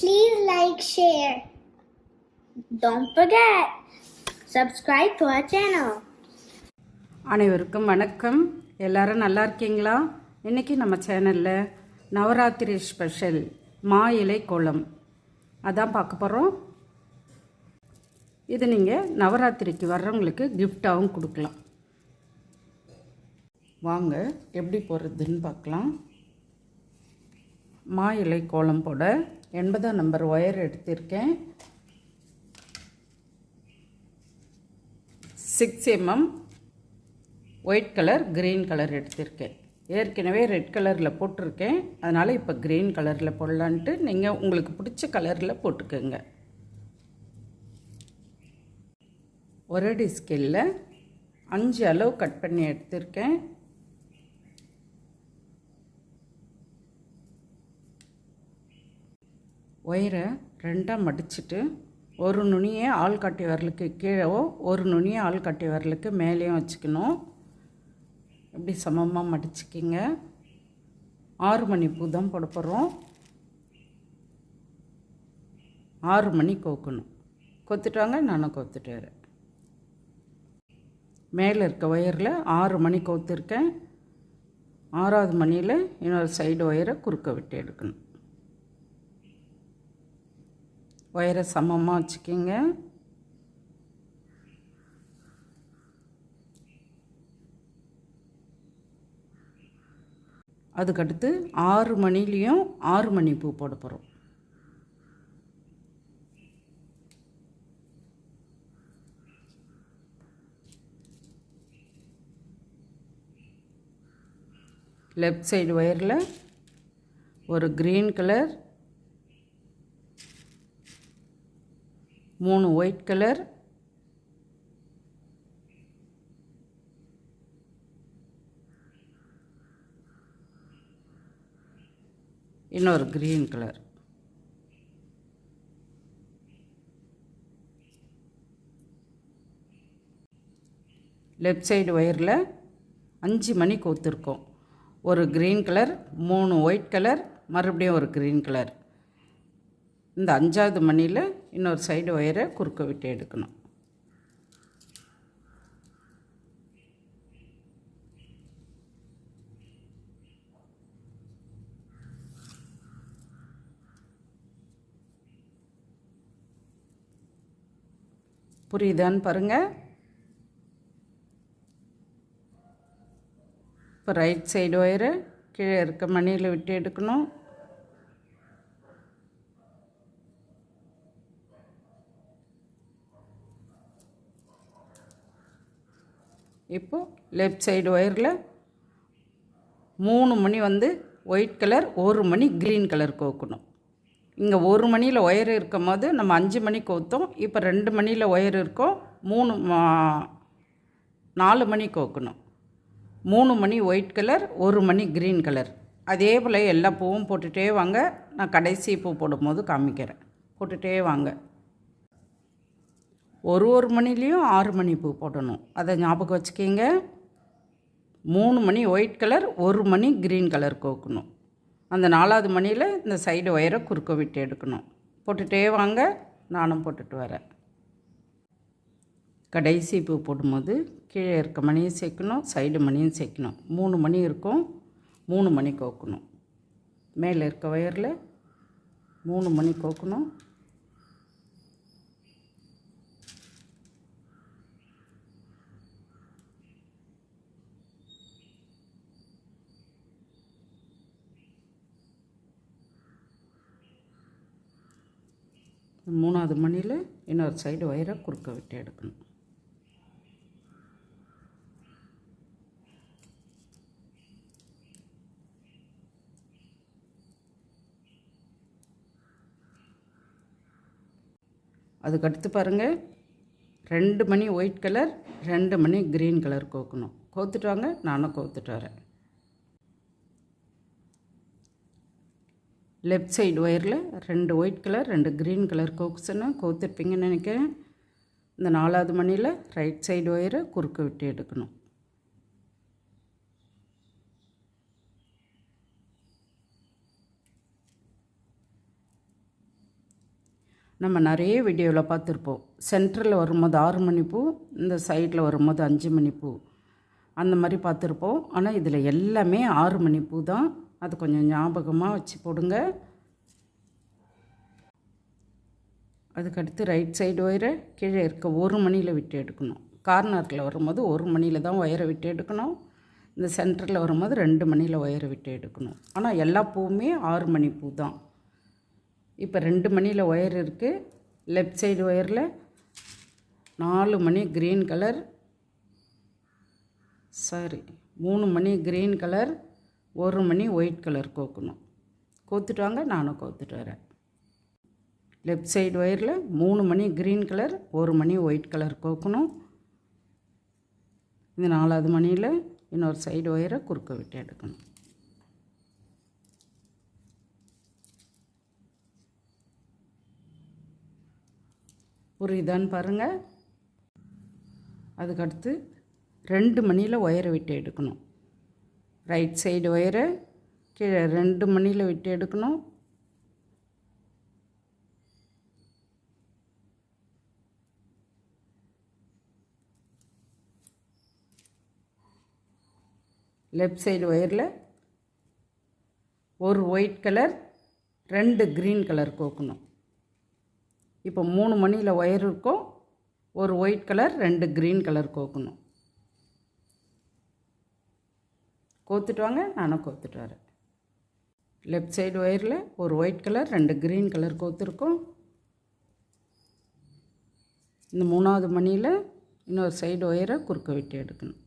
Please like, share. Don't forget, subscribe to our channel. அனைவருக்கும் வணக்கம். எல்லாரும் நல்லா இருக்கீங்களா? இன்றைக்கி நம்ம சேனலில் நவராத்திரி ஸ்பெஷல் மா இலை கோலம். அதான் பார்க்க போகிறோம் இது நீங்கள் நவராத்திரிக்கு வர்றவங்களுக்கு கிஃப்டாகவும் கொடுக்கலாம். வாங்க எப்படி போடுறதுன்னு பார்க்கலாம். மா இலை கோலம் போட எண்பதாம் நம்பர் ஒயர் எடுத்திருக்கேன். Six mm white colour green colour எடுத்திருக்கேன். ஏற்கனவே ரெட் கலரில் போட்டிருக்கேன். அதனால் இப்போ க்ரீன் கலரில் போடலான்ட்டு நீங்கள் உங்களுக்கு பிடிச்ச கலரில் போட்டுக்கோங்க. ஒரடி அடி ஸ்கேலில் அஞ்சு அளவு கட் பண்ணி எடுத்திருக்கேன். ஒயரை ரெண்டாக மடிச்சுட்டு ஒரு நுனியை ஆள்காட்டி வரலுக்கு கீழேவோ ஒரு நுனியை ஆள்காட்டி வரலுக்கு மேலேயும் வச்சுக்கணும். இப்படி சமமாக மடிச்சுக்கிங்க. ஆறு மணி பூ தான் போட போகிறோம் ஆறு மணி கோக்கணும். கொத்துட்டாங்க நானும் கொத்துட்டு வரேன். மேலே இருக்க ஒயரில் ஆறு மணி கோத்துருக்கேன். ஆறாவது மணியில் இன்னொரு சைடு ஒயரை குறுக்க விட்டு எடுக்கணும். ஒயரை சமமாக வச்சுக்கிங்க. அதுக்கடுத்து ஆறு மணிலேயும் ஆறு மணி பூ போட போகிறோம் லெஃப்ட் சைடு ஒயரில் ஒரு க்ரீன் கலர் மூணு ஒயிட் கலர் இன்னொரு க்ரீன் கலர் லெஃப்ட் சைடு ஒயரில் அஞ்சு மணி கோத்துருக்கோம். ஒரு க்ரீன் கலர் மூணு ஒயிட் கலர் மறுபடியும் ஒரு க்ரீன் கலர் இந்த அஞ்சாவது மணியில் இன்னொரு சைடு ஒயரை குறுக்க விட்டு எடுக்கணும். புரியுதான்னு பாருங்கள் இப்போ ரைட் சைடு ஒயரை கீழே இருக்க மணியில் விட்டு எடுக்கணும். இப்போது லெஃப்ட் சைடு ஒயரில் மூணு மணி வந்து ஒயிட் கலர் ஒரு மணி க்ரீன் கலர் கோக்கணும். இங்கே ஒரு மணியில் ஒயர் இருக்கும் போது நம்ம அஞ்சு மணி கோத்தோம். இப்போ ரெண்டு மணியில் ஒயர் இருக்கோம் மூணு மா- நாலு மணி கோக்கணும். மூணு மணி ஒயிட் கலர் ஒரு மணி க்ரீன் கலர் அதே போல் எல்லா பூவும் போட்டுகிட்டே வாங்க. நான் கடைசி பூ போடும்போது காமிக்கிறேன். போட்டுகிட்டே வாங்க. ஒரு ஒரு மணிலேயும் ஆறு மணி பூ போடணும். அதை ஞாபகம் வச்சுக்கிங்க. மூணு மணி ஒயிட் கலர் ஒரு மணி க்ரீன் கலர் கோக்கணும். அந்த நாலாவது மணியில் இந்த சைடு ஒயரை குறுக்க விட்டு எடுக்கணும். போட்டுகிட்டே வாங்க. நானும் போட்டுட்டு வரேன். கடைசி பூ போடும்போது கீழே இருக்க மணியும் சேர்க்கணும் சைடு மணியும் சேர்க்கணும். மூணு மணி இருக்கும். மூணு மணி கோக்கணும். மேலே இருக்க ஒயரில் மூணு மணி கோக்கணும். மூணாவது மணியில் இன்னொரு சைடு ஒயரை குறுக்க விட்டு எடுக்கணும். அதுக்கடுத்து பாருங்கள் ரெண்டு மணி ஒயிட் கலர் ரெண்டு மணி க்ரீன் கலர் கோக்கணும். கோத்துட்டு வாங்க நானும் கோத்துட்டு வரேன். லெஃப்ட் சைடு ஒயரில் ரெண்டு ஒயிட் கலர் ரெண்டு க்ரீன் கலர் கோக்ஸ்ன்னு கோத்துருப்பீங்கன்னு நினைக்கிறேன். இந்த நாலாவது மணியில் ரைட் சைடு ஒயரை குறுக்க விட்டு எடுக்கணும். நம்ம நிறைய வீடியோவில் பார்த்துருப்போம். சென்டரில் வரும்போது ஆறு மணி பூ இந்த சைடில் வரும்போது அஞ்சு மணி பூ. அந்த மாதிரி பார்த்துருப்போம். ஆனால் இதில் எல்லாமே ஆறு மணி பூ தான். அது கொஞ்சம் ஞாபகமாக வச்சு போடுங்க. அதுக்கடுத்து ரைட் சைடு ஒயரை கீழே இருக்க ஒரு மணியில் விட்டு எடுக்கணும். கார்னரில் வரும்போது ஒரு மணியில் தான் ஒயரை விட்டு எடுக்கணும். இந்த சென்டரில் வரும்போது ரெண்டு மணியில் ஒயரை விட்டு எடுக்கணும். ஆனால் எல்லா பூவுமே ஆறு மணி பூ தான். இப்போ ரெண்டு மணியில் ஒயர் இருக்குது லெஃப்ட் சைடு ஒயரில் நாலு மணி க்ரீன் கலர் சாரி மூணு மணி க்ரீன் கலர் ஒரு மணி ஒயிட் கலர் கோக்கணும். கோத்துட்டு வாங்க நானும் கோத்துட்டு வரேன். லெஃப்ட் சைடு ஒயரில் மூணு மணி க்ரீன் கலர் ஒரு மணி ஒயிட் கலர் கோக்கணும். இந்த நாலாவது மணியில் இன்னொரு சைடு ஒயரை குறுக்க விட்டு எடுக்கணும். புரியுதான்னு பாருங்கள் அதுக்கடுத்து ரெண்டு மணியில் ஒயரை விட்டு எடுக்கணும். ரைட் சைடு ஒயரை கீழே ரெண்டு மணியில் விட்டு எடுக்கணும். லெஃப்ட் சைடு ஒயரில் ஒரு ஒயிட் கலர் ரெண்டு க்ரீன் கலர் கோக்கணும். இப்போ மூணு மணியில் ஒயர் இருக்கும் ஒரு ஒயிட் கலர் ரெண்டு க்ரீன் கலர் கோக்கணும். கோத்துட்டு வாங்க நானும் கோத்துட்டு வரேன் லெஃப்ட் சைடு ஒயரில் ஒரு ஒயிட் கலர் ரெண்டு க்ரீன் கலர் கோத்துருக்கோம். இந்த மூணாவது மணியில் இன்னொரு சைடு ஒயரை குறுக்க விட்டு எடுக்கணும்.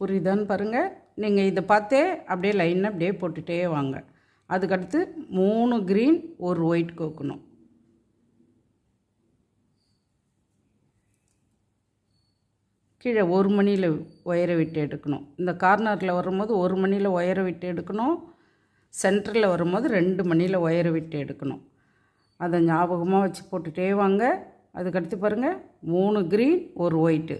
புரியுதான்னு பாருங்கள் நீங்கள் இதை பார்த்தே அப்படியே லைனாக அப்படியே போட்டுகிட்டே வாங்க. அதுக்கடுத்து மூணு க்ரீன் ஒரு ஒயிட் கோக்கணும். கீழே ஒரு மணியில் ஒயரை விட்டு எடுக்கணும். இந்த கார்னரில் வரும்போது ஒரு மணியில் ஒயரை விட்டு எடுக்கணும். சென்டரில் வரும்போது ரெண்டு மணியில் ஒயரை விட்டு எடுக்கணும். அதை ஞாபகமாக வச்சு போட்டுகிட்டே வாங்க. அதுக்கடுத்து பாருங்கள் மூணு க்ரீன் ஒரு ஒயிட்டு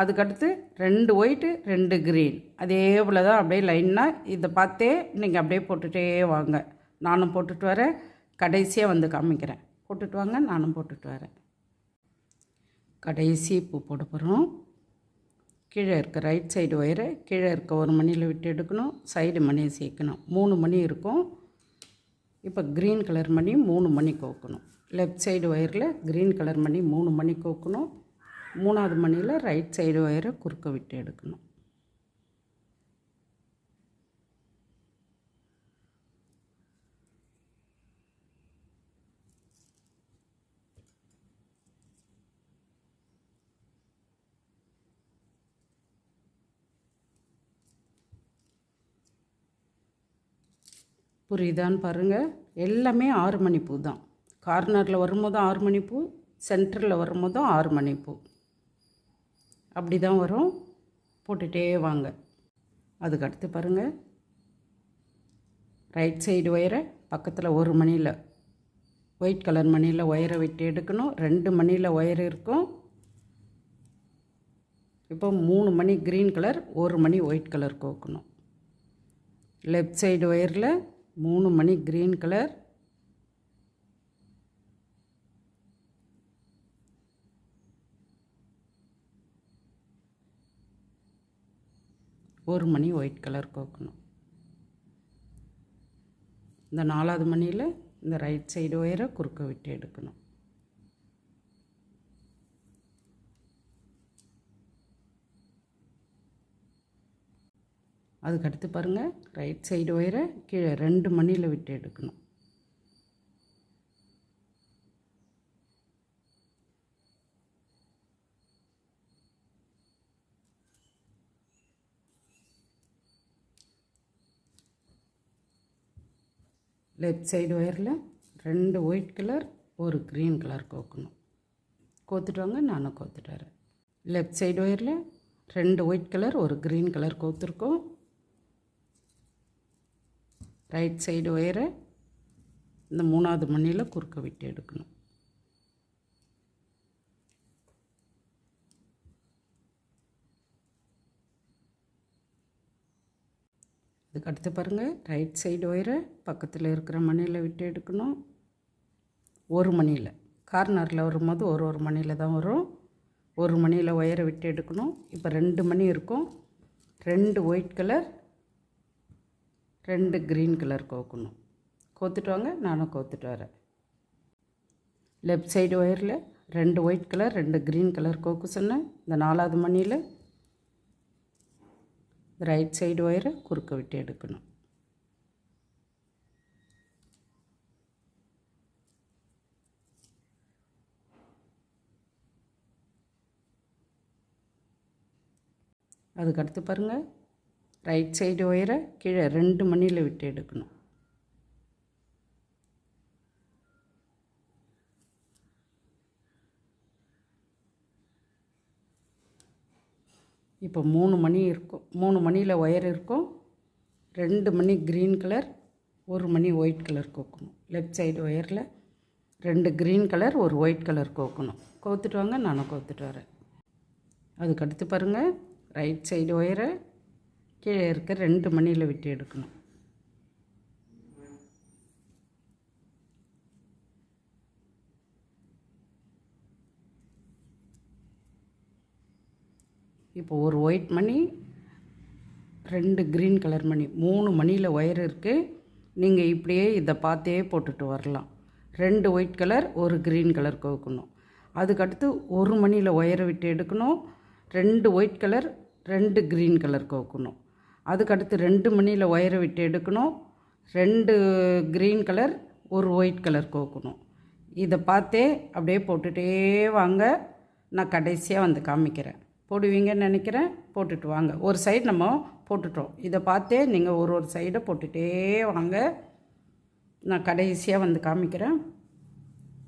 அதுக்கடுத்து ரெண்டு ஒயிட்டு ரெண்டு க்ரீன் அதே போல் தான் அப்படியே லைனாக இதை பார்த்தே நீங்கள் அப்படியே போட்டுகிட்டே வாங்க. நானும் போட்டுட்டு வரேன். கடைசியாக வந்து காமிக்கிறேன். போட்டுட்டு வாங்க நானும் போட்டுட்டு வரேன். கடைசி பூ போட போகிறோம் கீழே இருக்க ரைட் சைடு ஒயரை கீழே இருக்க ஒரு மணியில் விட்டு எடுக்கணும் சைடு மணியை சேர்க்கணும். மூணு மணி இருக்கும். இப்போ க்ரீன் கலர் மணி மூணு மணி கோக்கணும். லெஃப்ட் சைடு ஒயரில் க்ரீன் கலர் மணி மூணு மணி கோக்கணும். மூணாவது மணியில் ரைட் சைடு ஒயரை குறுக்க விட்டு எடுக்கணும். புரியுதான்னு பாருங்கள் எல்லாமே ஆறு மணி பூ தான். கார்னரில் வரும்போதும் ஆறு மணி பூ சென்டரில் வரும்போதும் ஆறு மணி பூ. அப்படி தான் வரும். போட்டுகிட்டே வாங்க. அதுக்கு அடுத்து பாருங்கள் ரைட் சைடு ஒயரை பக்கத்தில் ஒரு மணியில் ஒயிட் கலர் மணியில் ஒயரை விட்டு எடுக்கணும். ரெண்டு மணியில் ஒயர் இருக்கும். இப்போ மூணு மணி க்ரீன் கலர் ஒரு மணி ஒயிட் கலர் கோக்கணும். லெஃப்ட் சைடு ஒயரில் மூணு மணி க்ரீன் கலர் ஒரு மணி ஒயிட் கலர் கோக்கணும். இந்த நாலாவது மணியில் இந்த ரைட் சைடு ஒயரை குறுக்க விட்டு எடுக்கணும். அதுக்கடுத்து பாருங்கள் ரைட் சைடு ஒயரை கீழே ரெண்டு மணியில் விட்டு எடுக்கணும். லெஃப்ட் சைடு ஒயரில் ரெண்டு ஒயிட் கலர் ஒரு க்ரீன் கலர் கோக்கணும். கோத்துட்டு வாங்க நானும் கோத்துட்டு வரேன். லெஃப்ட் சைடு ஒயரில் ரெண்டு ஒயிட் கலர் ஒரு க்ரீன் கலர் கோத்துருக்கோம். ரைட் சைடு ஒயரை இந்த மூணாவது மணியில் குறுக்க விட்டு எடுக்கணும். இதுக்கு அடுத்து பாருங்கள் ரைட் சைடு ஒயரை பக்கத்தில் இருக்கிற மணியில் விட்டு எடுக்கணும். ஒரு மணியில் கார்னரில் வரும்போது ஒரு ஒரு மணியில் தான் வரும். ஒரு மணியில் ஒயரை விட்டு எடுக்கணும். இப்போ ரெண்டு மணி இருக்கும். ரெண்டு ஒயிட் கலர் ரெண்டு க்ரீன் கலர் கோக்கணும். கோத்துட்டு வாங்க நானும் கோத்துட்டு வரேன். லெஃப்ட் சைடு ஒயரில் ரெண்டு ஒயிட் கலர் ரெண்டு க்ரீன் கலர் கோக்கு சொன்னேன். இந்த நாலாவது மணியில் ரைட் சைடு ஒயரை குறுக்க விட்டு எடுக்கணும். அதுக்கடுத்து பாருங்கள் ரைட் சைடு ஒயரை கீழே ரெண்டு மணியில் விட்டு எடுக்கணும். இப்போ மூணு மணி இருக்கும். மூணு மணியில் ஒயர் இருக்கும். ரெண்டு மணி க்ரீன் கலர் ஒரு மணி ஒயிட் கலர் கோக்கணும். லெஃப்ட் சைடு ஒயரில் ரெண்டு க்ரீன் கலர் ஒரு ஒயிட் கலர் கோக்கணும். கோத்துட்டு வாங்க நானும் கோத்துட்டு வரேன். அதுக்கு அடுத்து பாருங்கள் ரைட் சைடு ஒயரை கீழே இருக்க ரெண்டு மணியில் விட்டு எடுக்கணும். இப்போ ஒரு ஒயிட் மணி ரெண்டு க்ரீன் கலர் மணி மூணு மணியில் ஒயர் இருக்குது நீங்கள் இப்படியே இதை பார்த்தே போட்டுட்டு வரலாம். ரெண்டு ஒயிட் கலர் ஒரு க்ரீன் கலர் கோக்கணும். அதுக்கடுத்து ஒரு மணியில் ஒயரை விட்டு எடுக்கணும். ரெண்டு ஒயிட் கலர் ரெண்டு க்ரீன் கலர் கோக்கணும். அதுக்கடுத்து ரெண்டு மணியில் ஒயரை விட்டு எடுக்கணும். ரெண்டு க்ரீன் கலர் ஒரு ஒயிட் கலர் கோக்கணும். இதை பார்த்தே அப்படியே போட்டுகிட்டே வாங்க. நான் கடைசியாக வந்து காமிக்கிறேன். போடுவீங்கன்னு நினைக்கிறேன். போட்டுட்டு வாங்க. ஒரு சைடு நம்ம போட்டுட்டோம். இதை பார்த்தே நீங்கள் ஒரு ஒரு சைடை போட்டுகிட்டே வாங்க. நான் கடைசியாக வந்து காமிக்கிறேன்.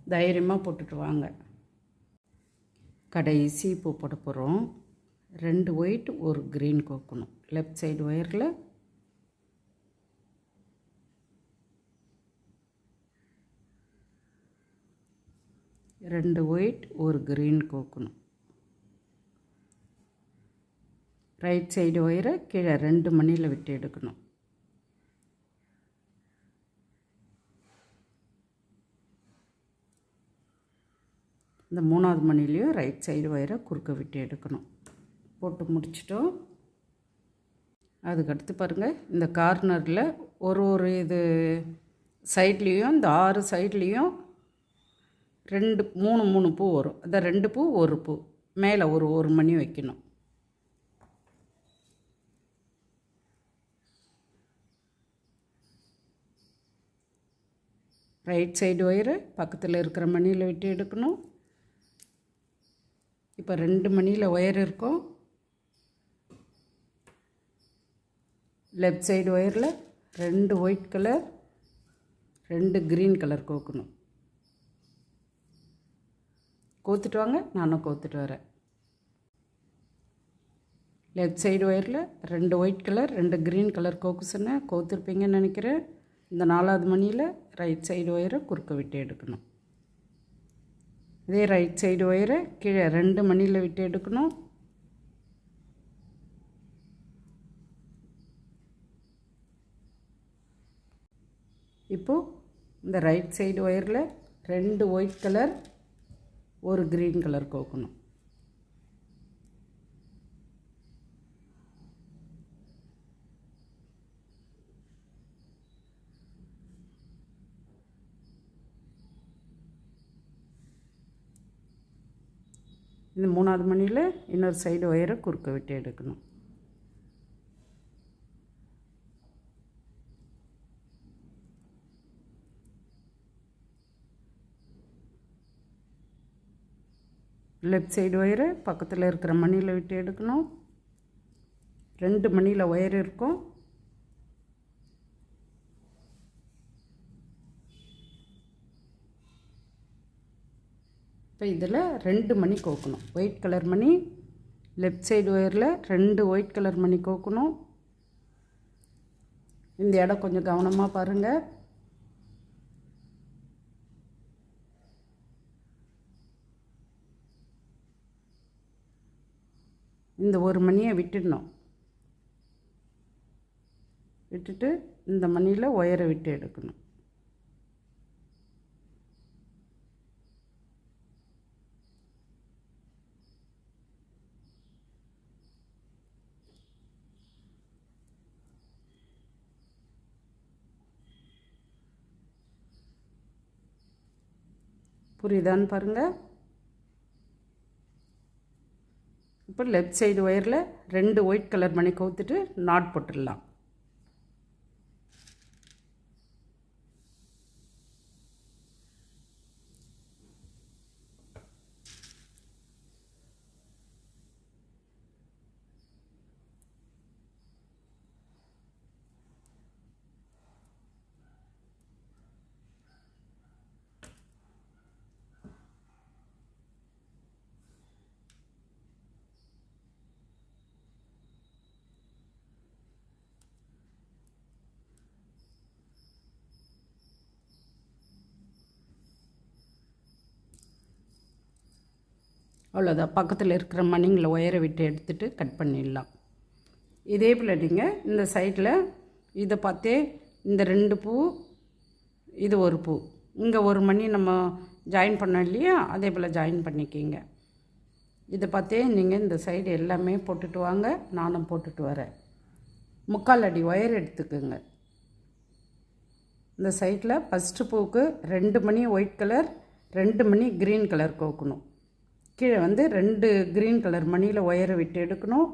தைரியமாக போட்டுட்டு வாங்க. கடைசி பூ போட போகிறோம் ரெண்டு ஒயிட் ஒரு க்ரீன் கோக்கணும் லெஃப்ட் சைடு ஒயரில் ரெண்டு ஒயிட் ஒரு க்ரீன் கோக்கணும் ரைட் சைடு ஒயரை கீழே ரெண்டு மணியில் விட்டு எடுக்கணும். இந்த மூணாவது மணிலையும் ரைட் சைடு ஒயரை குறுக்க விட்டு எடுக்கணும். போட்டு முடிச்சிட்டோம். அதுக்கடுத்து பாருங்கள் இந்த கார்னரில் ஒரு ஒரு இது சைட்லேயும் இந்த ஆறு சைட்லேயும் ரெண்டு மூணு மூணு பூ வரும். அந்த ரெண்டு பூ ஒரு பூ. மேலே ஒரு ஒரு மணி வைக்கணும். ரைட் சைடு ஒயரு பக்கத்தில் இருக்கிற மணியில் விட்டு எடுக்கணும். இப்போ ரெண்டு மணியில் ஒயர் இருக்கும். லெஃப்ட் சைடு ஒயரில் ரெண்டு ஒயிட் கலர் ரெண்டு க்ரீன் கலர் கோக்கணும். கோத்துட்டு வாங்க நானும் கோத்துட்டு வரேன். லெஃப்ட் சைடு ஒயரில் ரெண்டு ஒயிட் கலர் ரெண்டு க்ரீன் கலர் கோக்கு சொன்னேன் கோத்துருப்பீங்கன்னு நினைக்கிறேன். இந்த நாலாவது மணியில் ரைட் சைடு ஒயரை குறுக்க விட்டு எடுக்கணும். இதே ரைட் சைடு ஒயரை கீழே ரெண்டு மணியில் விட்டு எடுக்கணும். இப்போது இந்த ரைட் சைடு ஒயரில் ரெண்டு ஒயிட் கலர் ஒரு க்ரீன் கலர் கோக்கணும். இந்த மூணாவது மணியில் இன்னொரு சைடு ஒயரை குறுக்க விட்டு எடுக்கணும். லெஃப்ட் சைடு ஒயரை பக்கத்தில் இருக்கிற மணியில் விட்டு எடுக்கணும். ரெண்டு மணியில் ஒயர் இருக்கும். இப்போ இதில் ரெண்டு மணி கோக்கணும். ஒயிட் கலர் மணி லெஃப்ட் சைடு ஒயரில் ரெண்டு ஒயிட் கலர் மணி கோக்கணும். இந்த இடம் கொஞ்சம் கவனமாக பாருங்கள் இந்த ஒரு மணியை விட்டுடணும். விட்டுட்டு இந்த மணியில் ஒயரை விட்டு எடுக்கணும். புரியுதான்னு பாருங்கள் இப்போ லெஃப்ட் சைடு ஒயரில் ரெண்டு ஒயிட் கலர் மணி கோத்துட்டு நாட் போட்டுடலாம். அவ்வளோதான் பக்கத்தில் இருக்கிற மணிங்களை ஒயரை விட்டு எடுத்துட்டு கட் பண்ணிடலாம். இதே போல் நீங்கள் இந்த சைடில் இதை பார்த்தே இந்த ரெண்டு பூ இது ஒரு பூ. இங்கே ஒரு மணி நம்ம ஜாயின் பண்ணோம் இல்லையா? அதே போல் ஜாயின் பண்ணிக்கிங்க. இதை பார்த்தே நீங்கள் இந்த சைடு எல்லாமே போட்டுட்டு வாங்க. நானும் போட்டுட்டு வரேன். முக்கால் அடி ஒயர் எடுத்துக்கோங்க. இந்த சைட்டில் ஃபஸ்ட்டு பூவுக்கு ரெண்டு மணி ஒயிட் கலர் ரெண்டு மணி க்ரீன் கலர் கோக்கணும். கீழே வந்து ரெண்டு க்ரீன் கலர் மணியில் ஒயரை விட்டு எடுக்கணும்.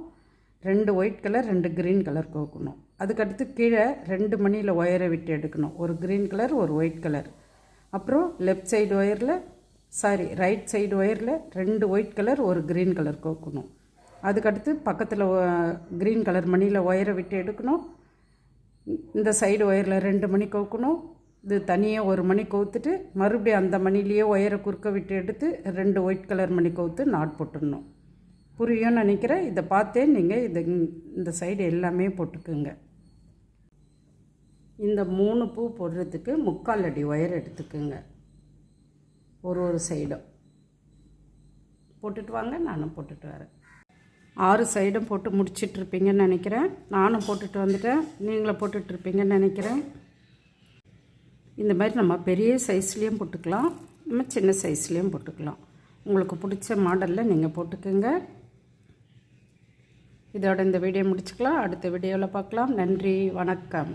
ரெண்டு ஒயிட் கலர் ரெண்டு க்ரீன் கலர் கோக்கணும். அதுக்கடுத்து கீழே ரெண்டு மணியில் ஒயரை விட்டு எடுக்கணும். ஒரு க்ரீன் கலர் ஒரு ஒயிட் கலர் அப்புறம் லெஃப்ட் சைடு ஒயரில் சாரி ரைட் சைடு ஒயரில் ரெண்டு ஒயிட் கலர் ஒரு க்ரீன் கலர் கோக்கணும். அதுக்கடுத்து பக்கத்தில் க்ரீன் கலர் மணியில் ஒயரை விட்டு எடுக்கணும். இந்த சைடு ஒயரில் ரெண்டு மணி கோக்கணும். இது தனியாக ஒரு மணி கவுத்துட்டு மறுபடியும் அந்த மணிலேயே ஒயரை குறுக்க விட்டு எடுத்து ரெண்டு ஒயிட் கலர் மணி கவுத்து நாட் போட்டுடணும். புரியும்னு நினைக்கிறேன். இதை பார்த்தே நீங்கள் இதை இந்த சைடு எல்லாமே போட்டுக்குங்க. இந்த மூணு பூ போடுறதுக்கு முக்கால் அடி ஒயர் எடுத்துக்குங்க. ஒரு ஒரு சைடும் போட்டுட்டு வாங்க நானும் போட்டுட்டு வரேன். ஆறு சைடும் போட்டு முடிச்சிட்ருப்பீங்கன்னு நினைக்கிறேன். நானும் போட்டுட்டு வந்துட்டேன். நீங்களும் போட்டுட்ருப்பீங்கன்னு நினைக்கிறேன். இந்த மாதிரி நம்ம பெரிய சைஸ்லேயும் போட்டுக்கலாம். நம்ம சின்ன சைஸ்லேயும் போட்டுக்கலாம். உங்களுக்கு பிடிச்ச மாடலில் நீங்கள் போட்டுக்கோங்க. இதோட இந்த வீடியோ முடிச்சுக்கலாம். அடுத்த வீடியோவில் பார்க்கலாம். நன்றி. வணக்கம்.